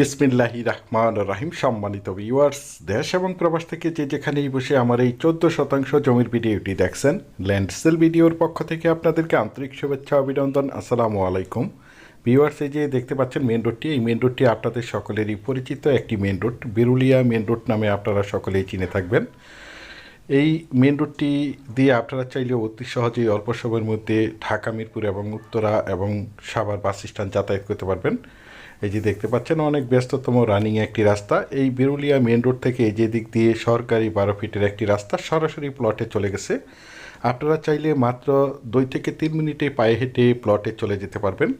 বিসমিল্লাহি রহমান রাহিম। সম্মানিত ভিউয়ার্স দেশ এবং প্রবাস থেকে যে যেখানেই বসে আমার এই চোদ্দ শতাংশ জমির ভিডিওটি দেখছেন ল্যান্ড সেল ভিডিওর পক্ষ থেকে আপনাদেরকে আন্তরিক শুভেচ্ছা, অভিনন্দন, আসসালামু আলাইকুম। ভিউয়ার্স এই যে দেখতে পাচ্ছেন মেন রোডটি এই মেন রোডটি আপনাদের সকলেরই পরিচিত। একটি main road Berulia main road নামে আপনারা সকলেই চিনে থাকবেন। এই মেন রোডটি দিয়ে আপনারা চাইলে অতি সহজেই অল্প সময়ের মধ্যে ঢাকা, মিরপুর এবং উত্তরা এবং সাভার বাস স্ট্যান্ড যাতায়াত করতে পারবেন। এই যে দেখতে পাচ্ছেন, অনেক ব্যস্ততম রানিং একটি রাস্তা। এই বেরুলিয়া মেন রোড থেকে এই যে দিক দিয়ে সরকারি বারো ফিটের একটি রাস্তা সরাসরি প্লটে চলে গেছে। আপনারা চাইলে মাত্র দুই থেকে তিন মিনিটে পায়ে হেঁটে প্লটে চলে যেতে পারবেন।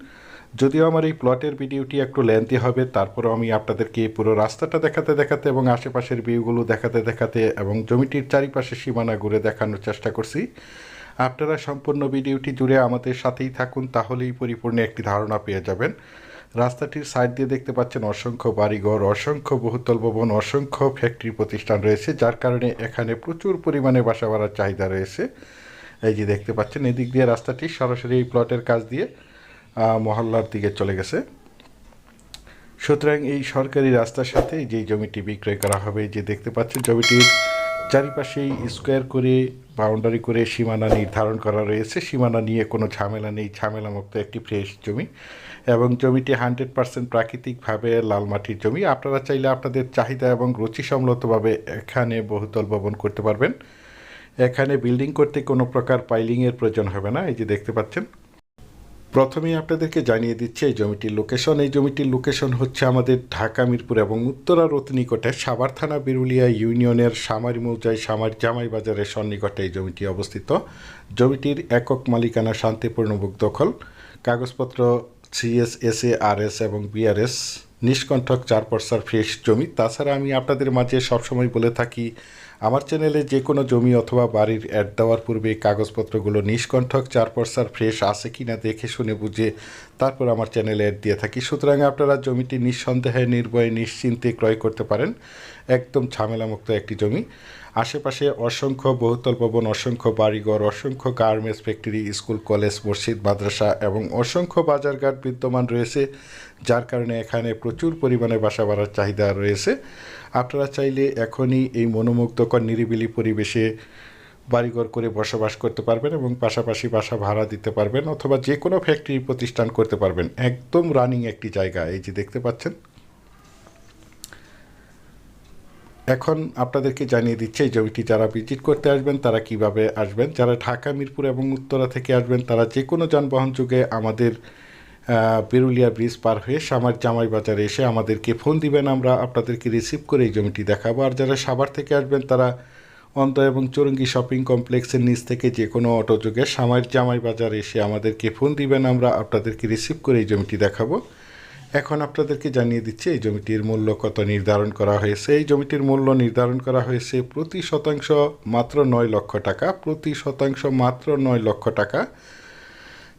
যদিও আমার এই প্লটের ভিডিওটি একটু লেন্থি হবে, তারপরেও আমি আপনাদেরকে পুরো রাস্তাটা দেখাতে দেখাতে এবং আশেপাশের ভিউগুলো দেখাতে দেখাতে এবং জমিটির চারিপাশে সীমানা ঘুরে দেখানোর চেষ্টা করছি। আপনারা সম্পূর্ণ ভিডিওটি জুড়ে আমাদের সাথেই থাকুন, তাহলেই পরিপূর্ণ একটি ধারণা পেয়ে যাবেন। রাস্তাটির সাইড দিয়ে দেখতে পাচ্ছেন অসংখ্য বাড়িঘর, অসংখ্য বহুতল ভবন, অসংখ্য ফ্যাক্টরি প্রতিষ্ঠান রয়েছে, যার কারণে এখানে প্রচুর পরিমাণে বাসা বাড়ার চাহিদা রয়েছে। এই যে দেখতে পাচ্ছেন, এদিক দিয়ে রাস্তাটি সরাসরি এই প্লটের কাজ দিয়ে মহল্লার দিকে চলে গেছে। সুতরাং এই সরকারি রাস্তার সাথে যে জমিটি বিক্রয় করা হবে যে দেখতে পাচ্ছেন জমিটির চারিপাশেই স্কোয়ার করে, বাউন্ডারি করে সীমানা নির্ধারণ করা রয়েছে। সীমানা নিয়ে কোনো ঝামেলা নেই। ঝামেলামুক্ত একটি ফ্রেশ জমি। এবং জমিটি হান্ড্রেড পার্সেন্ট প্রাকৃতিকভাবে লাল মাটির জমি। আপনারা চাইলে আপনাদের চাহিদা এবং রুচিসম্মতভাবে এখানে বহুতল ভবন করতে পারবেন। এখানে বিল্ডিং করতে কোনো প্রকার পাইলিংয়ের প্রয়োজন হবে না। এই যে দেখতে পাচ্ছেন প্রথমেই আপনাদেরকে জানিয়ে দিচ্ছি, এই জমিটির লোকেশন এই জমিটির লোকেশন হচ্ছে আমাদের ঢাকা, মিরপুর এবং উত্তরার অতি নিকটে সাভার থানা, বিরুলিয়া ইউনিয়নের সামারি মৌজায় সামার জামাই বাজারের সন্নিকটে এই জমিটি অবস্থিত। জমিটির একক মালিকানা শান্তিপূর্ণ দখল, কাগজপত্র C S S A R S এবং বিআরএস, নিষ্কণ্ঠক চার পর্সার ফ্রেশ জমি। তাছাড়া আমি আপনাদের মাঝে সবসময় বলে থাকি আমার চ্যানেলে যে কোনো জমি অথবা বাড়ির অ্যাড দেওয়ার পূর্বে কাগজপত্রগুলো নিষ্কণ্ঠক চার ফ্রেশ আছে কি না দেখে শুনে বুঝে তারপর আমার চ্যানেলে অ্যাড দিয়ে থাকি। সুতরাং আপনারা জমিটি নিঃসন্দেহে, নির্ভয়ে, নিশ্চিন্তে ক্রয় করতে পারেন। একদম ঝামেলামুক্ত একটি জমি। আশেপাশে অসংখ্য বহুতল ভবন, অসংখ্য বাড়িঘর, অসংখ্য গার্মেন্টস ফ্যাক্টরি, স্কুল, কলেজ, মসজিদ, মাদ্রাসা এবং অসংখ্য বাজারঘাট বিদ্যমান রয়েছে, যার কারণে এখানে প্রচুর পরিমাণে বাসা বাড়ার চাহিদা রয়েছে। আপনারা চাইলে এখনই এই মনোমুগ্ধকর নিরিবিলি পরিবেশে বাড়িঘর করে বসবাস করতে পারবেন এবং পাশাপাশি বাসা ভাড়া দিতে পারবেন অথবা যে কোনো ফ্যাক্টরি প্রতিষ্ঠান করতে পারবেন। একদম রানিং একটি জায়গা, এই যে দেখতে পাচ্ছেন। এখন আপনাদেরকে জানিয়ে দিচ্ছে এই জমিটি যারা ভিজিট করতে আসবেন, তারা কীভাবে আসবেন? যারা ঢাকা, মিরপুর এবং উত্তরা থেকে আসবেন, তারা যে কোনো যানবাহন যুগে আমাদের আহ, বেরুলিয়া ব্রিজ পার হয়ে সামার জামাই বাজারে এসে আমাদেরকে ফোন দিবেন। আমরা আপনাদেরকে রিসিভ করে এই জমিটি দেখাবো। আর যারা সাভার থেকে আসবেন তারা অন্ত এবং চৌরঙ্গি শপিং কমপ্লেক্সের নিচ থেকে যে কোনো অটো যোগে সামার জামাই বাজারে এসে আমাদেরকে ফোন দিবেন। আমরা আপনাদেরকে রিসিভ করে এই জমিটি দেখাবো। এখন আপনাদেরকে জানিয়ে দিচ্ছি এই জমিটির মূল্য কত নির্ধারণ করা হয়েছে? এই জমিটির মূল্য নির্ধারণ করা হয়েছে প্রতি শতাংশ মাত্র নয় লক্ষ টাকা। প্রতি শতাংশ মাত্র নয় লক্ষ টাকা।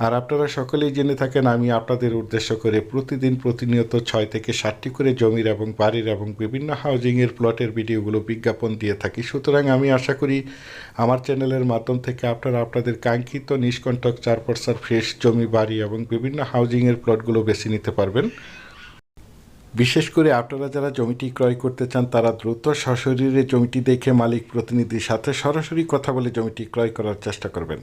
আর আপনারা সকলেই জেনে থাকেন, আমি আপনাদের উদ্দেশ্য করে প্রতিদিন প্রতিনিয়ত ছয় থেকে ষাটটি করে জমির এবং বাড়ির এবং বিভিন্ন হাউজিংয়ের প্লটের ভিডিওগুলো বিজ্ঞাপন দিয়ে থাকি। সুতরাং আমি আশা করি আমার চ্যানেলের মাধ্যম থেকে আপনারা আপনাদের কাঙ্ক্ষিত নিষ্কণ্ঠক চার পর্সার ফ্রেশ জমি, বাড়ি এবং বিভিন্ন হাউজিংয়ের প্লটগুলো বেছে নিতে পারবেন। বিশেষ করে আপনারা যারা জমিটি ক্রয় করতে চান, তারা দ্রুত সশরীরে জমিটি দেখে মালিক প্রতিনিধির সাথে সরাসরি কথা বলে জমিটি ক্রয় করার চেষ্টা করবেন।